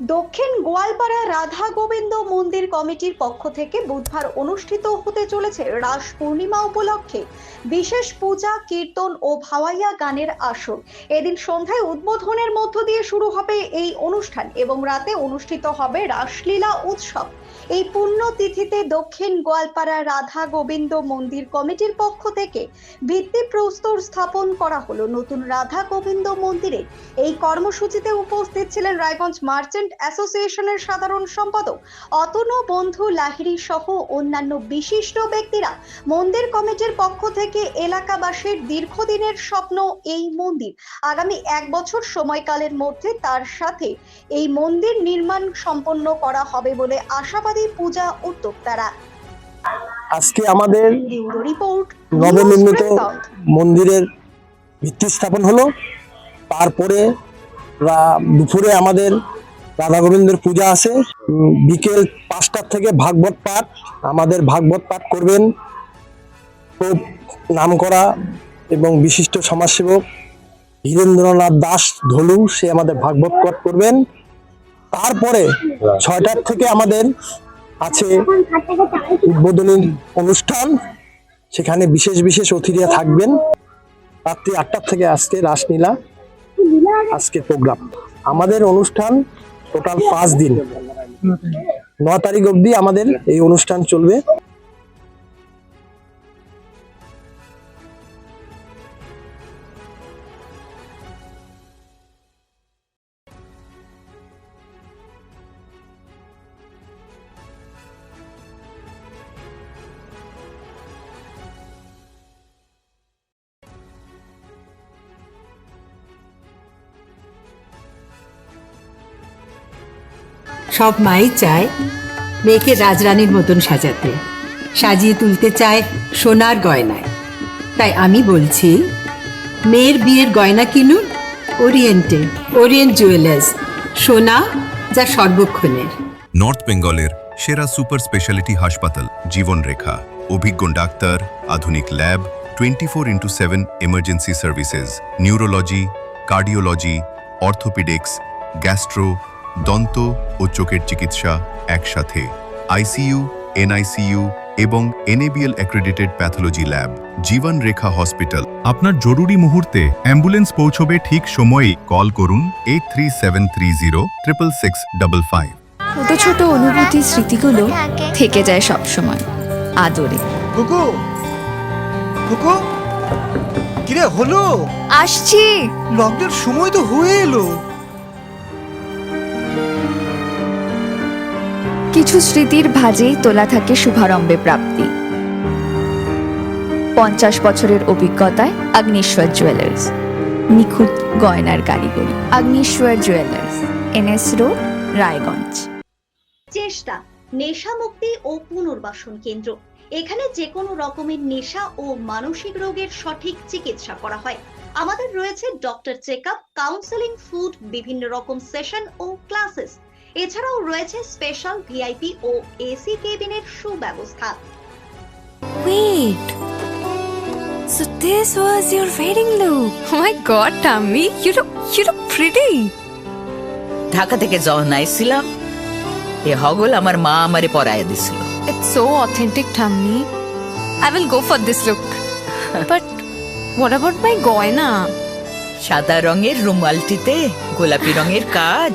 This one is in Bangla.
দক্ষিণ গোয়ালপাড়া রাধা গোবিন্দ মন্দির কমিটির পক্ষ থেকে বুধবার অনুষ্ঠিত হতে চলেছে রাস পূর্ণিমা উপলক্ষে বিশেষ পূজা, কীর্তন ও ভাওয়াইয়া গানের আসর। এদিন সন্ধ্যায় উদ্বোধনের মধ্য দিয়ে শুরু হবে এই অনুষ্ঠান এবং রাতে অনুষ্ঠিত হবে রাসলীলা উৎসব। এই পুণ্যতিথিতে দক্ষিণ গোয়ালপাড়া রাধা গোবিন্দ মন্দির কমিটির পক্ষ থেকে ভিত্তিপ্রস্তর স্থাপন করা হলো। নতুন রাধা গোবিন্দ মন্দিরে এই কর্মসূচিতে উপস্থিত ছিলেন রায়গঞ্জ মার্চেন্ট অ্যাসোসিয়েশনের সাধারণ সম্পাদক অতনু বন্ধু লাহিড়ী সহ অন্যান্য বিশিষ্ট ব্যক্তিরা মন্দির কমিটির পক্ষ থেকে এলাকাবাসীর দীর্ঘদিনের স্বপ্ন এই মন্দির। আগামী এক বছর সময়কালের মধ্যে তার সাথে এই মন্দির নির্মাণ সম্পন্ন করা হবে বলে আশাবাদী পূজা উদ্যোক্তারা আজকে আমাদের নবনির্মিত মন্দিরের ভিত্তি স্থাপন হলো। তারপরে দুপুরে আমাদের রাধা গোবিন্দের পূজা আছে। বিকেল পাঁচটার থেকে ভাগবত পাঠ আমাদের ভাগবত পাঠ করবেন। খুব নাম করা এবং বিশিষ্ট সমাজসেবক হীরেন্দ্রনাথ দাস ধলু সে আমাদের ভাগবত পাঠ করবেন। তারপরে ছয়টার থেকে আমাদের আছে উদ্বোধনী অনুষ্ঠান। সেখানে বিশেষ বিশেষ অতিথিরা থাকবেন। রাত্রি আটটার থেকে আজকে রাসলীলা আজকে প্রোগ্রাম। আমাদের অনুষ্ঠান টোটাল পাঁচ দিন। ন তারিখ অবধি আমাদের এই অনুষ্ঠান চলবে। সব মাই চায় মেয়েকে রাজরানীর মতন সাজাতে। সাজিয়ে তুলতে চায় সোনার গয়নায়। তাই আমি বলছি, মেয়ের বিয়ের গয়না কিনুন ওরিয়েন্টে, ওরিয়েন্ট জুয়েলার্স, সোনা যা সর্বক্ষণের। নর্থ বেঙ্গলের সেরা সুপার স্পেশালিটি হাসপাতাল, জীবনরেখা, অভিজ্ঞ ডাক্তার, আধুনিক lab, twenty four into seven emergency services neurology cardiology orthopaedics gastro দন্ত ও চোখের চিকিৎসা একসাথে। আইসিইউ এনআইসিইউ এবং NABL accredited pathology lab Jibon Rekha hospital. আপনার জরুরি মুহূর্তে অ্যাম্বুলেন্স পৌঁছবে ঠিক সময়েই। কল করুন eight three seven three zero triple six double five ছোট ছোট অনুভূতি স্মৃতিগুলো থেকে যায় সব সময় আদরে। কুকু! কুকু! কিরে হলো? আসছি। লকডাউন সময় তো হয়ে এলো। কিছু স্মৃতির ভাজেই তোলা থাকে শুভারম্ভে প্রাপ্তি। পঞ্চাশ বছরের অভিজ্ঞতায় আগ্নেশ্বর জুয়েলার্স। নিখুঁত গয়নার কারিগরি। Agneshwar jewellers, NS road, Raiganj. চেষ্টা, নেশা মুক্তি ও পুনর্বাসন কেন্দ্র। এখানে যে কোনো রকমের নেশা ও মানসিক রোগের সঠিক চিকিৎসা করা হয়। আমাদের রয়েছে doctor check up counselling, food, বিভিন্ন রকম সেশন ও ক্লাসেস। এছাড়াও রয়েছে স্পেশাল ভিআইপি ও এসি কেবিনের সুব্যবস্থা Wait. So this was your wedding look. Oh my god, Tammy, you look you look pretty. Dhaka থেকে যখন আইছিলাম এ হগল আমার মা আমারে পরায় দিছিল It's so authentic, Tammy. I will go for this look. but what about my goina? সাদা রঙের রুমালটিতে গোলাপি রঙের কাজ